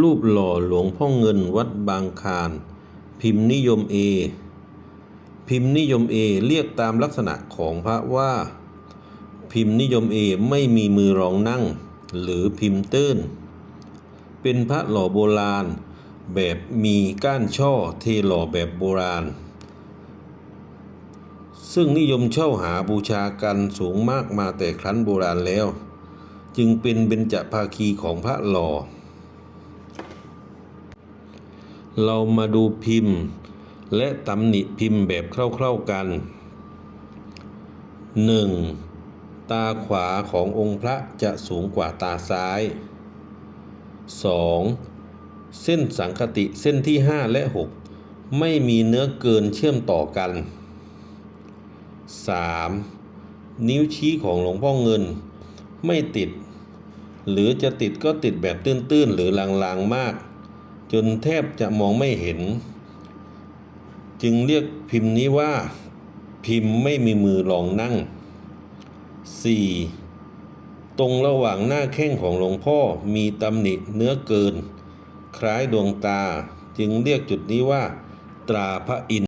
รูปหล่อหลวงพ่อเงินวัดบางคาร พิมพ์นิยมเอ พิมพ์นิยมเอเรียกตามลักษณะของพระว่า พิมพ์นิยมเอไม่มีมือรองนั่ง หรือพิมพ์ตื้น เป็นพระหล่อโบราณ แบบมีก้านช่อเทหล่อแบบโบราณ ซึ่งนิยมเช่าหาบูชากันสูงมากมาแต่ครั้นโบราณแล้ว จึงเป็นเบญจภาคีของพระหล่อ เรามาดูพิมพ์ และตำหนิพิมพ์แบบคร่าวๆกัน 1. ตาขวาขององค์พระจะสูงกว่าตาซ้าย 2. เส้นสังคติเส้นที่ 5 และ 6 ไม่มีเนื้อเกินเชื่อมต่อกัน 3. นิ้วชี้ของหลวงพ่อเงิน ไม่ติด หรือจะติดก็ติดแบบตื้นๆ หรือลางๆมาก จนแทบจะมองไม่เห็น จึงเรียกพิมพ์นี้ว่า พิมพ์ไม่มีมือรองนั่ง 4. ตรงระหว่างหน้าแข้งของหลวงพ่อมีตำหนิเนื้อเกิน คล้ายดวงตาจึงเรียกจุดนี้ว่า ตราพระอิน